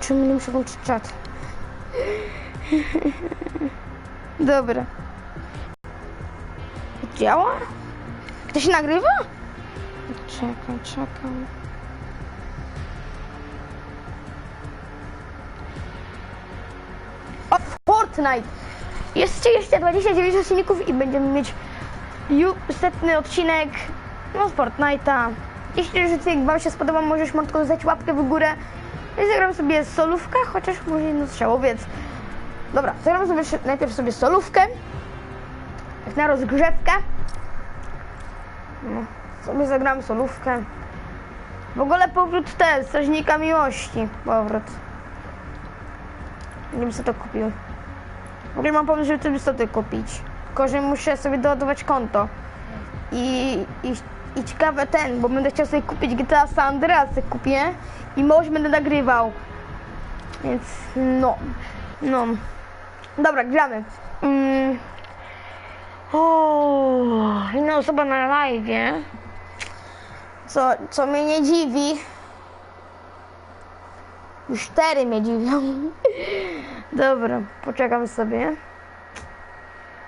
Czemu nie muszę włączyć czat? Dobra. Działa? To się nagrywa? Czekam, czekam. O, Fortnite! Jest jeszcze 29 odcinków i będziemy mieć setny odcinek no, z Fortnite'a. Jeśli odcinek Wam się spodobał, możesz Martko dać łapkę w górę. I zagram sobie solówkę, chociaż może jedno strzało, więc... Dobra, zagram sobie najpierw sobie solówkę. Jak na rozgrzewkę. No, sobie zagram solówkę. W ogóle powrót te, Strażnika Miłości. Powrót. Nie bym sobie to kupił. W ogóle mam pomysł, żeby sobie to kupić. Tylko, że muszę sobie doładować konto. I, i, I ciekawe ten, bo będę chciał sobie kupić GTA San Andreas, kupię i może będę nagrywał. Więc no, no. Dobra, gramy. Mm. O, inna osoba na live. Co, co mnie nie dziwi. Już cztery mnie dziwią. Dobra, poczekam sobie.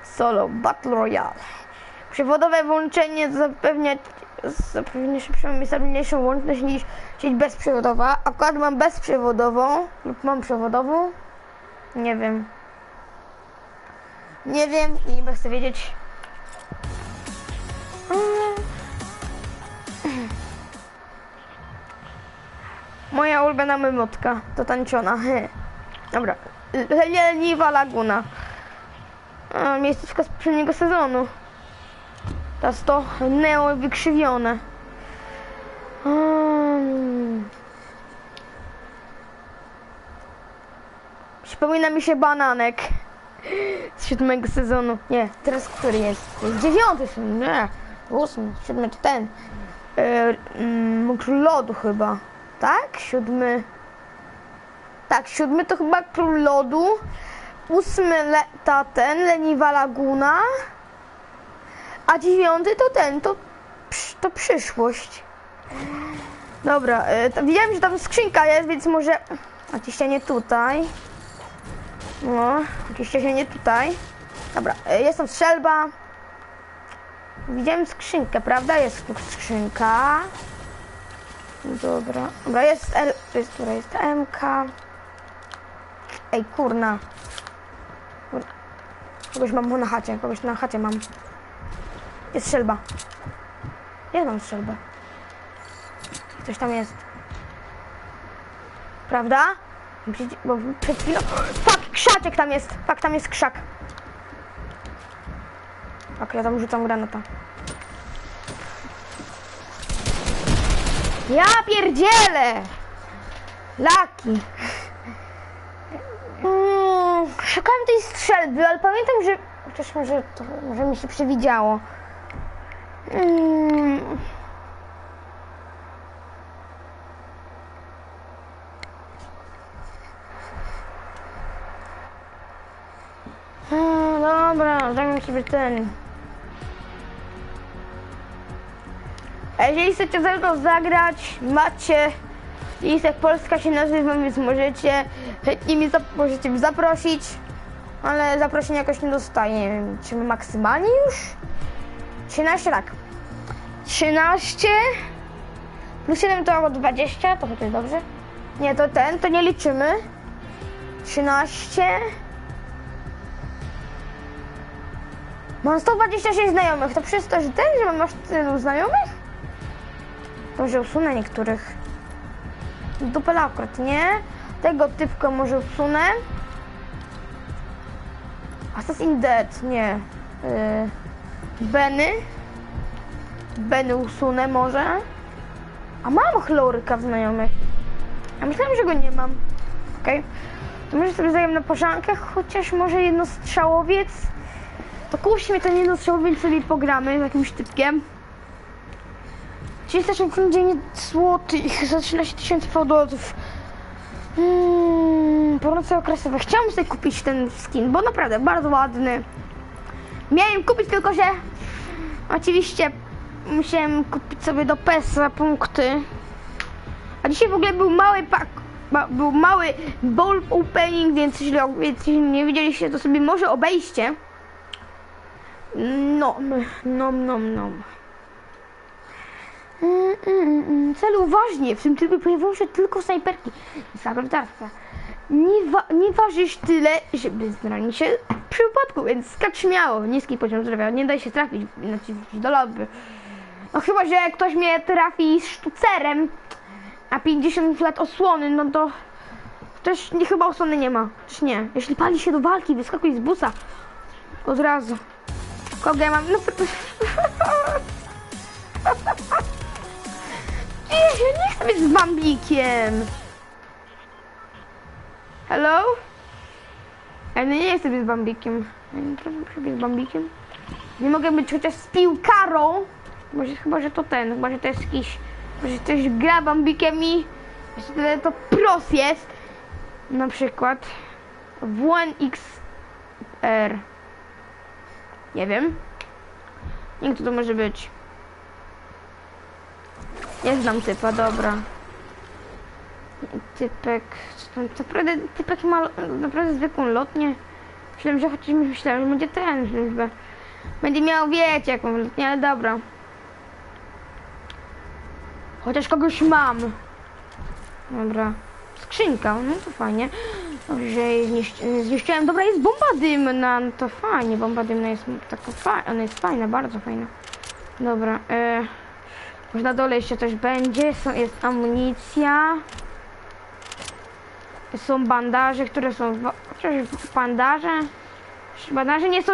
Solo Battle Royale. Przewodowe włączenie zapewnia, zapewnia szybszą i stabilniejszą łączność niż sieć bezprzewodowa. Akurat mam bezprzewodową lub mam przewodową. Nie wiem. Nie wiem i nie chcę wiedzieć. Moja ulubiona memotka to tańczona. Dobra. Leniwa Laguna. A, miejscówka z poprzedniego sezonu. Teraz to Neo wykrzywione. Um. Przypomina mi się bananek z siódmego sezonu. Nie, teraz który jest? Jest dziewiąty sezon, nie. Ósmy, siódmy czy ten. E, mm, Król Lodu chyba. Tak? Siódmy. Tak, siódmy to chyba Król Lodu. Ósmy le, ta ten, Leniwa Laguna. A dziewiąty to ten, to, to przyszłość. Dobra, y, że tam skrzynka jest, więc może... Oczywiście nie tutaj. No, oczywiście nie tutaj. Dobra, y, jest tam strzelba. Widziałem skrzynkę, prawda? Jest tu skrzynka. Dobra, dobra, jest L, jest, dobra, jest MK. Ej. Kurna. Kogoś mam na chacie, kogoś na chacie mam. Jest strzelba. Ja mam strzelbę. Coś tam jest. Prawda? Bo przed chwilą... Fuck, krzaczek tam jest. Fuck, tam jest krzak. Fuck, ja tam rzucam granata. Ja pierdzielę! Laki. Mm, szukałem tej strzelby, ale pamiętam, że... Chociaż może, to, może mi się przewidziało. Mm. Mm, Dobra, zajmę sobie ten. A jeżeli chcecie ze mną zagrać, macie listek Polska się nazywa, więc możecie chętnie mi zap- możecie zaprosić, ale zaproszenia jakoś nie dostaję. Czy maksymalnie już? 13 tak. 13 plus 7 to około 20, to chociaż dobrze. Nie, to ten, to nie liczymy. 13 Mam 126 znajomych, to przez to, że ten, że masz tylu znajomych? Może usunę niektórych. Dupel akurat, nie? Tego typka może usunę. Assassin Dead, nie. Yy, Benny. Benny usunę może. A mam chloryka w znajomych. A myślałem, że go nie mam. Okej. To może sobie zajmę na pożankę, chociaż może jednostrzałowiec. To kusi mnie ten jednostrzałowiec sobie pogramy z jakimś typkiem. 369 złotych za 13 tysięcy fałdolców. Hmm, pornoce okresowe. Chciałam sobie kupić ten skin, bo naprawdę bardzo ładny. Miałem kupić tylko, że oczywiście musiałem kupić sobie do PES za punkty. A dzisiaj w ogóle był mały pak ma, był mały ball opening, więc jeśli, jeśli nie widzieliście, to sobie może obejście. No, no, no, no. Mm, mm, mm. Cel uważnie, w tym trybie pojawią się tylko snajperki i. Nie, wa- nie ważysz tyle, żeby zranić się w przypadku, więc skacz śmiało. Niski poziom zdrowia, nie daj się trafić znaczy, do lobby. No chyba, że ktoś mnie trafi z sztucerem, a 50 lat osłony, no to też nie, chyba osłony nie ma. Też nie. Jeśli pali się do walki, wyskakuj z busa. Od razu. Kogo ja mam? No, nie, ja nie chcę być z bambikiem. Hello? Ja nie, być z bambikiem. Nie z bambikiem. Nie mogę być chociaż z piłkarą. Może chyba, że to ten, chyba, że to jest jakiś... Może ktoś gra bambikiem i... Jeszcze to pros jest. Na przykład... WNXR. Nie wiem. Nie wiem, kto to może być. Nie znam typa, dobra. Typek... co tam, Naprawdę typek ma naprawdę zwykłą lotnię. Myślałem, że chociaż myślałem, że będzie ten, że będzie miał, wiecie, jaką lotnię, ale dobra. Chociaż kogoś mam. Dobra. Skrzynka, no to fajnie. Dobrze, zniszczy, zniszczyłem. Dobra, jest bomba dymna, no to fajnie. Bomba dymna jest taka fajna, ona jest fajna, bardzo fajna. Dobra, e, może na dole jeszcze coś będzie. Jest amunicja. Są bandaże, które są... bandaże... Bandaże nie są...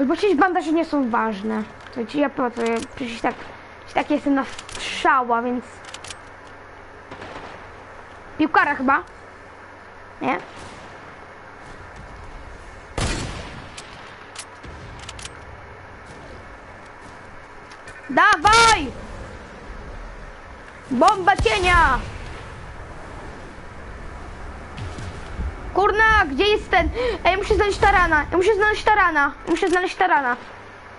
Bo przecież bandaże nie są ważne. Ci ja ja przecież tak... Tak jestem na strzała, więc... Piłkara chyba? Nie? Dawaj! Bomba cienia! Kurna, gdzie jest ten? Ej, muszę znaleźć tarana. Ja muszę znaleźć tarana. Muszę znaleźć tarana.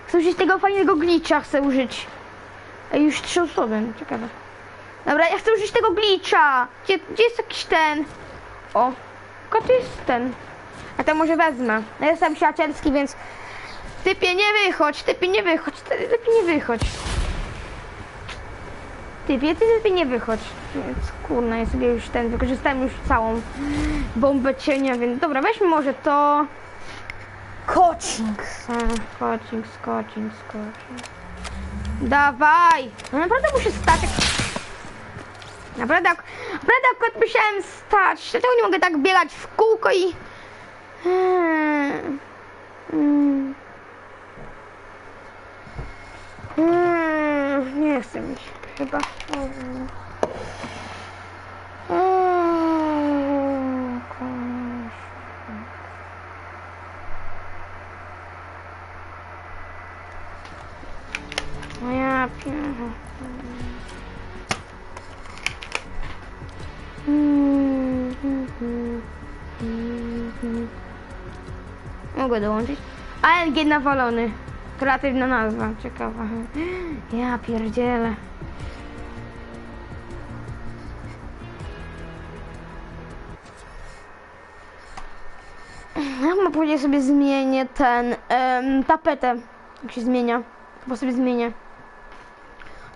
Chcę użyć tego fajnego glitcha, chcę użyć. Ej, już trzy osoby, ciekawe. Dobra, ja chcę użyć tego glitcha. Gdzie, gdzie jest jakiś ten? O, tylko jest ten. A to może wezmę. Ja jestem przyjacielski, więc... Typie, nie wychodź, typie, nie wychodź, ty, lepiej nie wychodź. Typie, ty lepiej nie wychodź. Więc kurna, ja sobie już ten, wykorzystałem już całą bombę cienia, więc dobra, weźmy może to... Coaching. Coaching, coaching, coaching. Dawaj! No naprawdę muszę stać. jak- Naprawdę, ak- naprawdę akurat musiałem stać. Dlaczego nie mogę tak biegać w kółko i... Hmm. Hmm. Hmm. Nie chcę mi się chyba. No ja pierdolę. Mogę dołączyć. ANG nawalony. Kreatywna nazwa, ciekawa. Ja pierdzielę. Mam powiedzieć sobie zmienię ten em, tapetę. Jak się zmienia. Chyba sobie zmienię.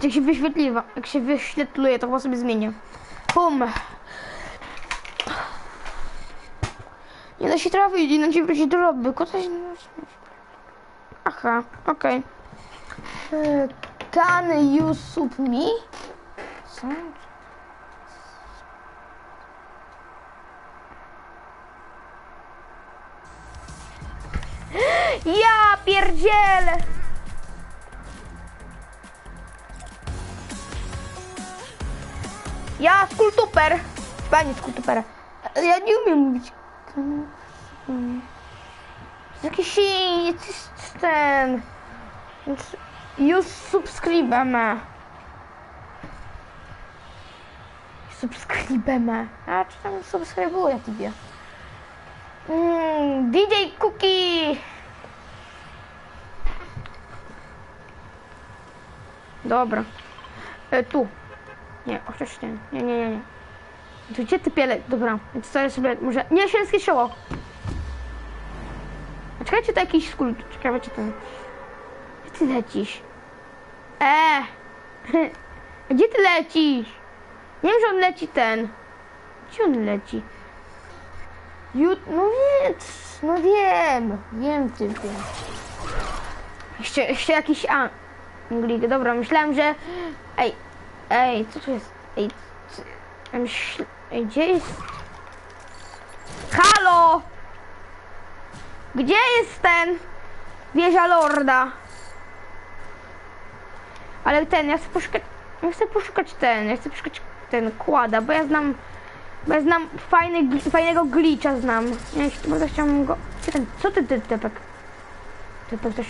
Jak się wyświetliwa, jak się wyświetluje, to chyba sobie zmienię. Bum. Nie da się trafić, inaczej lobby. Kota się... Aha, okej. Okay. Can you sub me? Co? Ja pierdzielę! Ja skultuper! Pani skultupera. Ja nie umiem mówić. Jakiś ten. Już subskrybeme. Subskrybeme. A czy tam subskrybuję tobie? Mm, DJ Cookie! Dobra. E, tu. Nie, chociaż nie. Nie, nie, nie, nie. Tu gdzie ty piele? Dobra, więc ja sobie może... Nie, świeckie czoło. A czekajcie, to jakiś skul... Czekajcie, ten... Gdzie ty lecisz? Eee! Gdzie ty lecisz? Nie wiem, że on leci ten. Gdzie on leci? Jut... No więc... No wiem. Wiem, ty wiem. Jeszcze, jeszcze jakiś Anglik. Dobra, myślałem, że... Ej, ej, co tu jest? Ej, co... myśl... ej gdzie jest... Halo! Gdzie jest ten? Wieża Lorda. Ale ten, ja chcę poszukać... Ja chcę poszukać ten, ja chcę poszukać ten kłada, bo ja znam... Bo ja znam fajny, fajnego glitcha znam. Ja jeszcze bardzo chciałam go... Co ty, ty, typek? Typek coś...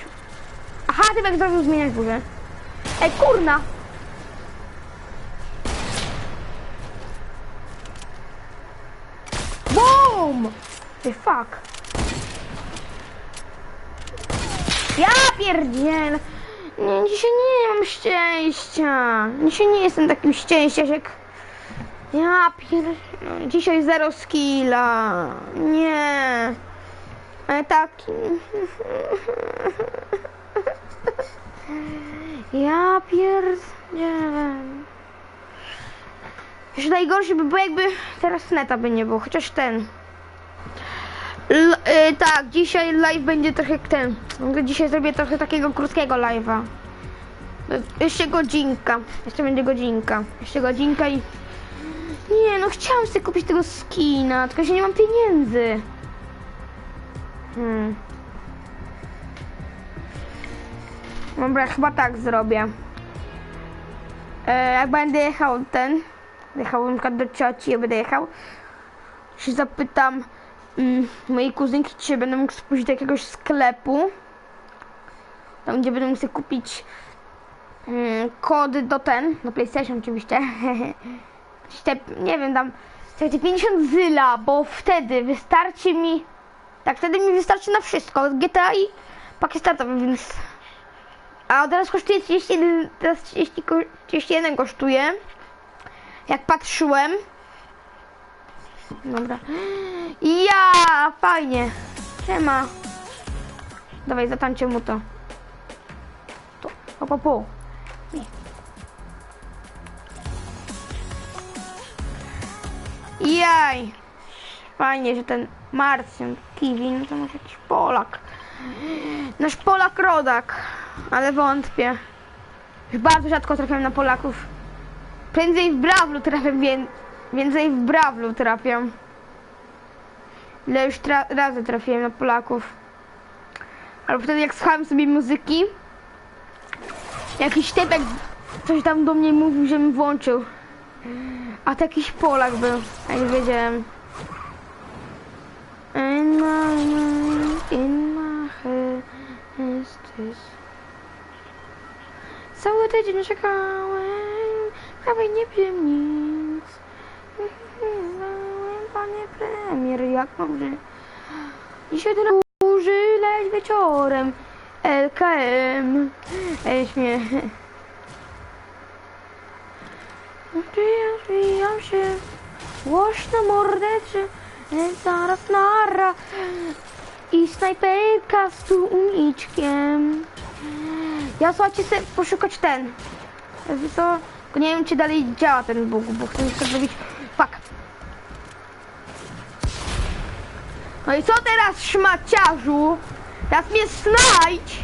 Aha, typek zrobił zmieniać burzę. Ej, kurna! BOOM! Ty fuck. Ja pierdziel. Nie, dzisiaj nie mam szczęścia. Dzisiaj nie jestem takim szczęściarzek. Ja pier... no, Dzisiaj zero skilla. Nie. Ale taki... Ja pierdzielę. Jeszcze najgorsze by było jakby teraz neta by nie było, chociaż ten. L y, tak, dzisiaj live będzie trochę jak ten. Dzisiaj zrobię trochę takiego krótkiego live'a. Jeszcze godzinka. Jeszcze będzie godzinka. Jeszcze godzinka i... Nie, no chciałam sobie kupić tego skina, tylko że nie mam pieniędzy. Hmm. Dobra, chyba tak zrobię. E, jak będę jechał ten, jechał na do cioci, ja będę jechał, się zapytam mm, mojej kuzynki, czy będę mógł spójrzeć do jakiegoś sklepu, tam gdzie będę mógł kupić mm, kody do ten, do PlayStation oczywiście, te, nie wiem, tam słuchajcie, 50 zyla, bo wtedy wystarczy mi, tak, wtedy mi wystarczy na wszystko, GTA i pakiet startowy, więc a teraz kosztuje 31, teraz 30, ko- 31 kosztuje. Jak patrzyłem. Dobra. Ja, fajnie. Siema. Dawaj, zatańczę mu to. To, po, po, po. Jaj. Fajnie, że ten Marcjan, Kiwin, to może jakiś Polak. Nasz Polak rodak, ale wątpię. Już bardzo rzadko trafiam na Polaków. Prędzej w Brawlu trafiam, wię- więcej w Brawlu trafiam. Ile już tra- razy trafiłem na Polaków. Albo wtedy jak słuchałem sobie muzyki, jakiś typek coś tam do mnie mówił, żebym włączył. A to jakiś Polak był, jak wiedziałem. In my in this. Cały tydzień czekałem, prawie nie wiem nic. Panie premier, jak mam żyć? Dzisiaj tyle burzy, leć wieczorem. LKM. Ej, śmiech. Zwijam się, głośno morderczy, zaraz nara i snajperka z tłumiczkiem. Ja słuchajcie chcę poszukać ten. Co? Nie wiem czy dalej działa ten bóg, bo chcę sobie zrobić. Fuck. No i co teraz szmaciarzu? Teraz mnie znajdź!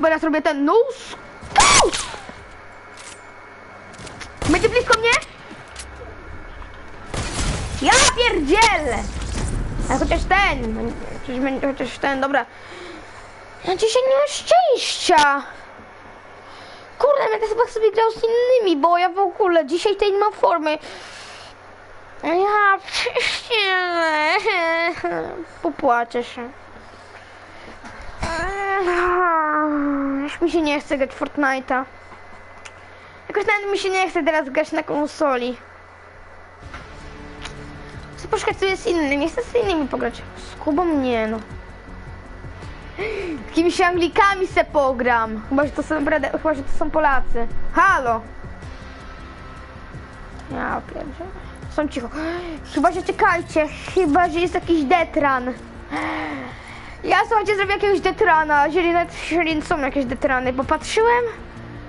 Bo ja zrobię ten nóż. Będzie blisko mnie? Ja pierdzielę! A chociaż ten, chociaż, będzie- chociaż ten, dobra. Ja dzisiaj nie mam szczęścia. Kurde, będę chyba sobie grał z innymi, bo ja w ogóle dzisiaj tej nie mam formy. Ja pierdzielę. Popłaczę się. Już mi się nie chce grać Fortnite'a. Jakoś nawet mi się nie chce teraz grać na konsoli. Chcę poszukać sobie z innymi, nie chcę z innymi pograć. Z Kubą nie no. Jakimiś Anglikami se pogram. Chyba, że to są, chyba, że to są Polacy. Halo! Ja pierdzielę. Są cicho. Chyba, że czekajcie. Chyba, że jest jakiś detran. Ja słuchajcie, zrobię jakiegoś detrana. Jeżeli, jeżeli są jakieś detrany, bo patrzyłem,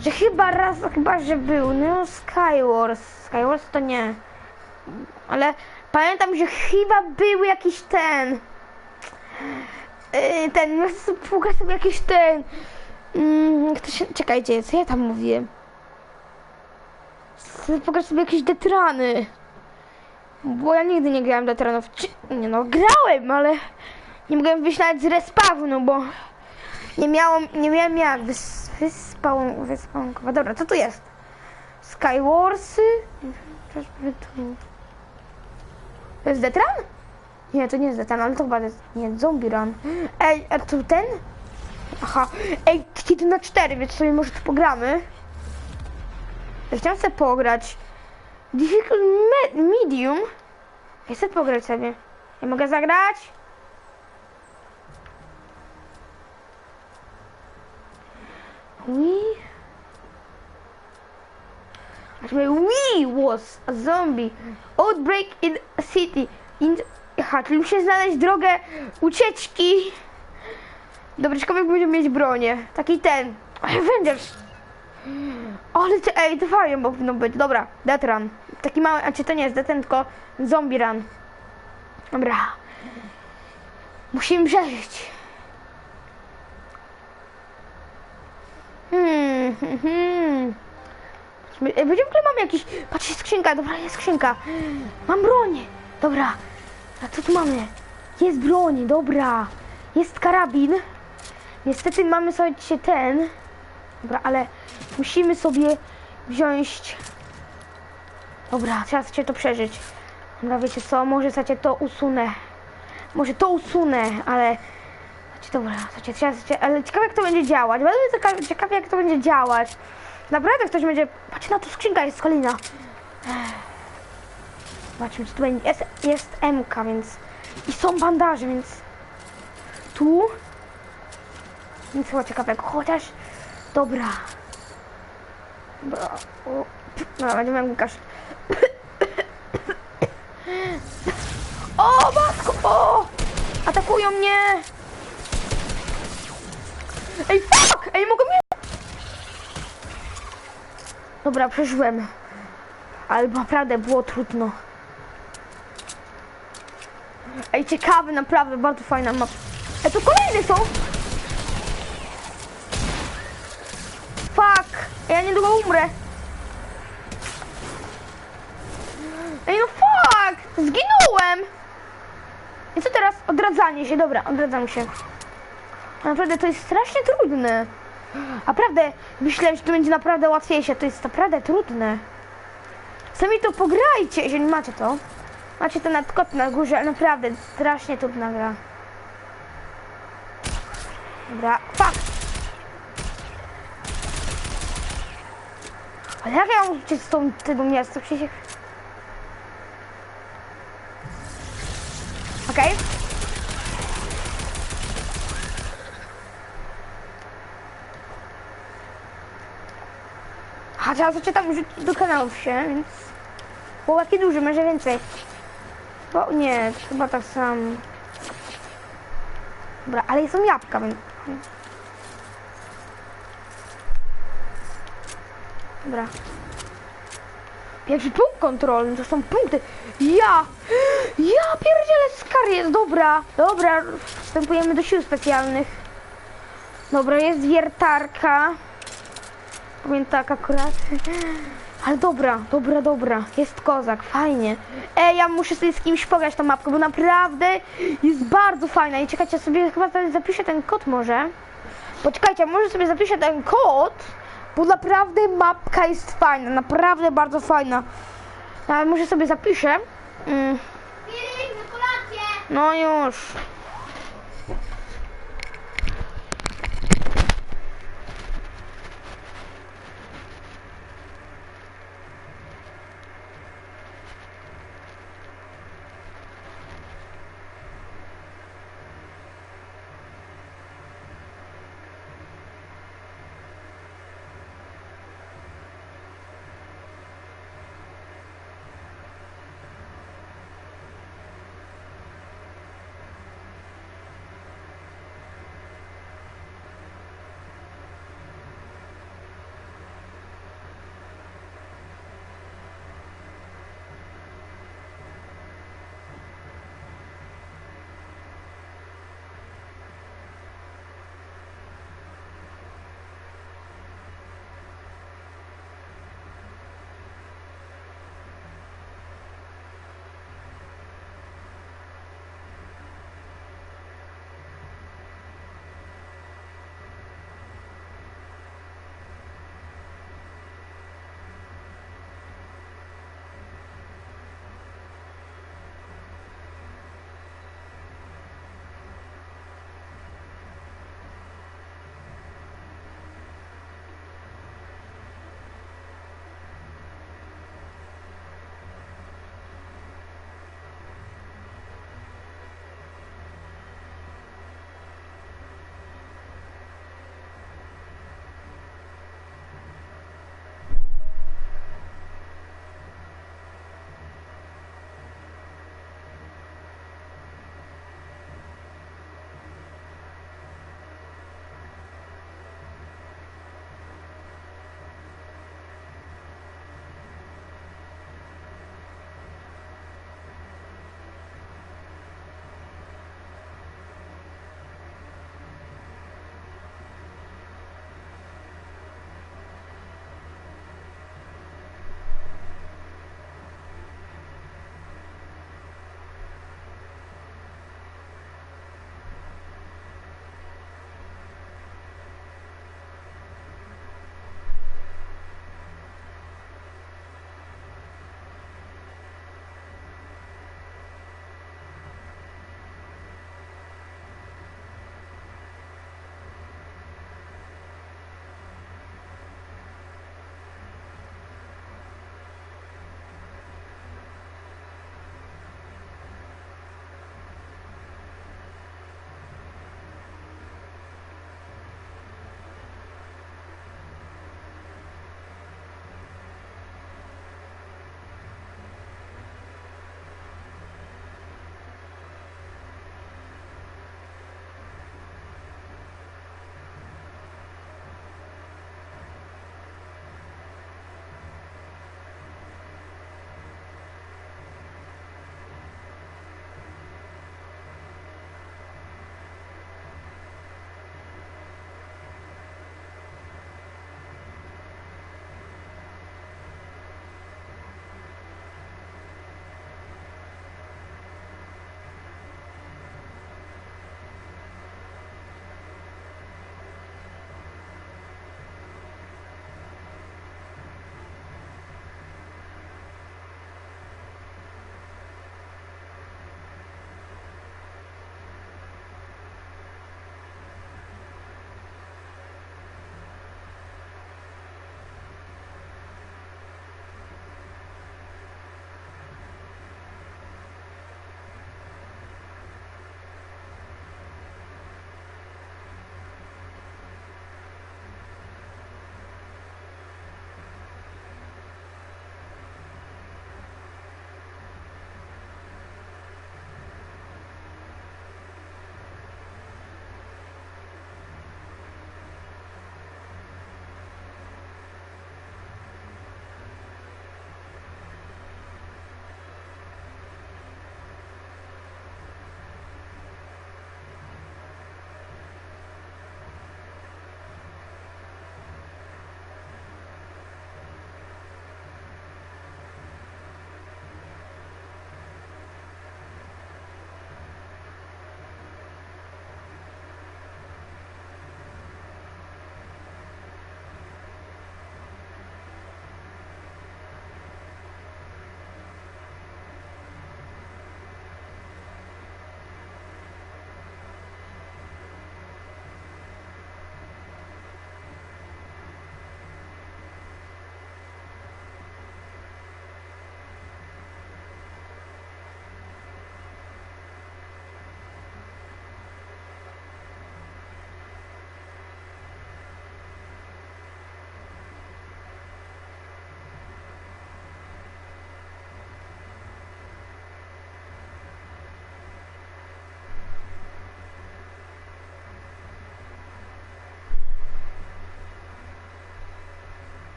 że chyba raz, chyba, że był. No, Skywars. Skywars to nie. Ale pamiętam, że chyba był jakiś ten. Yy, ten, no, pokaż sobie jakiś ten. Mm, się, czekajcie, co ja tam mówiłem? S- Pokaż sobie jakieś detrany. Bo ja nigdy nie grałem detranów. Czy, nie no, grałem, ale nie mogłem wyjść nawet z respawnu, bo nie miałem, nie miałem jak wys, wyspał, wyspałunkować. Dobra, co tu jest? Skywarsy? To jest Detran? Nie, to nie jest Detran, ale to chyba jest, nie, Zombie Run. Ej, a tu ten? Aha, ej, kiedy na cztery, więc sobie może tu pogramy. Ja chciałem sobie pograć. Difficult me medium? Ja chcę pograć sobie. Ja mogę zagrać? We... Actually, we was a zombie outbreak in a city. In... Aha, czyli muszę znaleźć drogę ucieczki. Dobra, ciekawe jak będziemy mieć bronię. Taki ten. Avengers. Ale ty, ej, to fajnie powinno być. Dobra, Death Run. Taki mały, a czy to nie jest Death Run, tylko Zombie Run. Dobra. Musimy przeżyć. Hmm, hmm, hmm. Ej, Będziemy w ogóle mamy jakiś... Patrzcie, skrzynka, dobra, jest skrzynka. Mam broń. Dobra. A co tu mamy? Jest broń, dobra. Jest karabin. Niestety mamy sobie ten. Dobra, ale musimy sobie wziąć... Dobra, trzeba sobie to przeżyć. Dobra, wiecie co, może sobie to usunę. Może to usunę, ale... Dobra, słuchajcie, słuchajcie, ale ciekawe jak to będzie działać. Bardzo ciekawe jak to będzie działać. Naprawdę ktoś będzie... Patrzcie na to, skrzynka jest kolina. Zobaczmy, czy tu będzie... Jest, jest MK, więc... I są bandaże, więc... Tu... Nic chyba ciekawego, chociaż... Dobra. Dobra. O, Dobra, będziemy jak Łukasz. O, matko! O! Atakują mnie! Ej, fuck! Ej, mogą mnie... Dobra, przeżyłem. Ale naprawdę było trudno. Ej, ciekawy, naprawdę, bardzo fajna mapa. Ej, tu kolejne są! Fuck! Ja niedługo umrę. Ej, no fuck! Zginąłem! I co teraz? Odradzanie się, dobra, odradzam się. Naprawdę to jest strasznie trudne. Naprawdę, myślałem, że to będzie naprawdę łatwiejsze. To jest naprawdę trudne. Sami to pograjcie, jeżeli macie to. Macie to nadkot na górze, ale naprawdę strasznie trudna gra. Dobra, fuck! Ale jak ja mam uciec z tą, tego miasta? Przecież... Okej. A teraz zaczytam rzucić do kanałów się, więc... Bo jaki duży, może więcej. Bo nie, chyba tak sam. Dobra, ale są jabłka, więc... Dobra. Pierwszy punkt kontrolny, to są punkty. Ja! Ja pierdzielę skar jest, dobra. Dobra, wstępujemy do sił specjalnych. Dobra, jest wiertarka. Pamiętam tak akurat. Ale dobra, dobra, dobra. Jest kozak, fajnie. Ej, ja muszę sobie z kimś pograć tą mapkę, bo naprawdę jest bardzo fajna. I czekajcie, ja sobie chyba za- zapiszę ten kod może. Poczekajcie, może sobie zapiszę ten kod, bo naprawdę mapka jest fajna, naprawdę bardzo fajna. Ale może sobie zapiszę. Mm, no już.